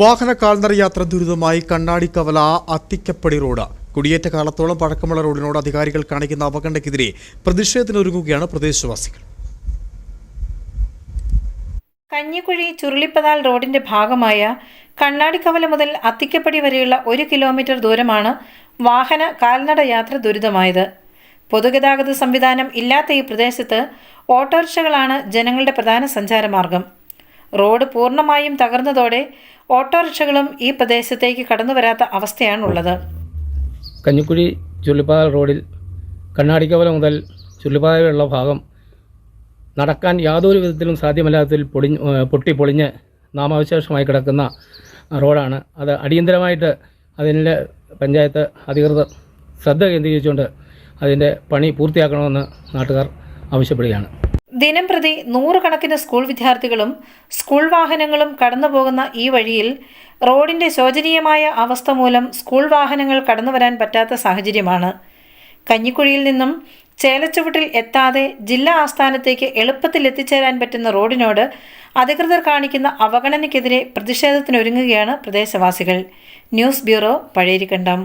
വാഹന കാൽനട യാത്ര ദുരിതമായി കണ്ണാടിക്കവല അത്തിക്കപ്പടി റോഡ്. കുടിയേറ്റ കാലത്തോളം പഴക്കമുള്ള റോഡിനോട് അധികാരികൾ കാണിക്കുന്ന അവഗണനയ്ക്കെതിരെ പ്രതിഷേധത്തിനൊരുങ്ങുകയാണ് പ്രദേശവാസികൾ. കഞ്ഞിക്കുഴി ചുരുളിപ്പതാൽ റോഡിന്റെ ഭാഗമായ കണ്ണാടിക്കവല മുതൽ അത്തിക്കപ്പടി വരെയുള്ള ഒരു കിലോമീറ്റർ ദൂരമാണ് വാഹന കാൽനട യാത്ര ദുരിതമായത്. പൊതുഗതാഗത സംവിധാനം ഇല്ലാത്ത ഈ പ്രദേശത്ത് ഓട്ടോറിക്ഷകളാണ് ജനങ്ങളുടെ പ്രധാന സഞ്ചാരമാർഗം. റോഡ് പൂർണമായും തകർന്നതോടെ ഓട്ടോറിക്ഷകളും ഈ പ്രദേശത്തേക്ക് കടന്നു വരാത്ത അവസ്ഥയാണുള്ളത്. കഞ്ഞിക്കുഴി ചുള്ളിപ്പാത റോഡിൽ കണ്ണാടിക്കവല മുതൽ ചുള്ളിപ്പാതയുള്ള ഭാഗം നടക്കാൻ യാതൊരു വിധത്തിലും സാധ്യമല്ലാത്തതിൽ പൊടി പൊട്ടി പൊളിഞ്ഞ് നാമാവശേഷമായി കിടക്കുന്ന റോഡാണ്. അത് അടിയന്തരമായിട്ട് അതിന്റെ പഞ്ചായത്ത് അധികൃതർ ശ്രദ്ധ കേന്ദ്രീകരിച്ചുകൊണ്ട് അതിന്റെ പണി പൂർത്തിയാക്കണമെന്ന് നാട്ടുകാർ ആവശ്യപ്പെടുകയാണ്. ദിനം പ്രതി നൂറുകണക്കിന് സ്കൂൾ വിദ്യാർത്ഥികളും സ്കൂൾ വാഹനങ്ങളും കടന്നുപോകുന്ന ഈ വഴിയിൽ റോഡിന്റെ ശോചനീയമായ അവസ്ഥ മൂലം സ്കൂൾ വാഹനങ്ങൾ കടന്നു വരാൻ പറ്റാത്ത സാഹചര്യമാണ്. കഞ്ഞിക്കുഴിയിൽ നിന്നും ചേലച്ചുവട്ടിൽ എത്താതെ ജില്ലാ ആസ്ഥാനത്തേക്ക് എളുപ്പത്തിൽ എത്തിച്ചേരാൻ പറ്റുന്ന റോഡിനോട് അധികൃതർ കാണിക്കുന്ന അവഗണനയ്ക്കെതിരെ പ്രതിഷേധത്തിനൊരുങ്ങുകയാണ് പ്രദേശവാസികൾ. News bureau Pazhayarikkandam.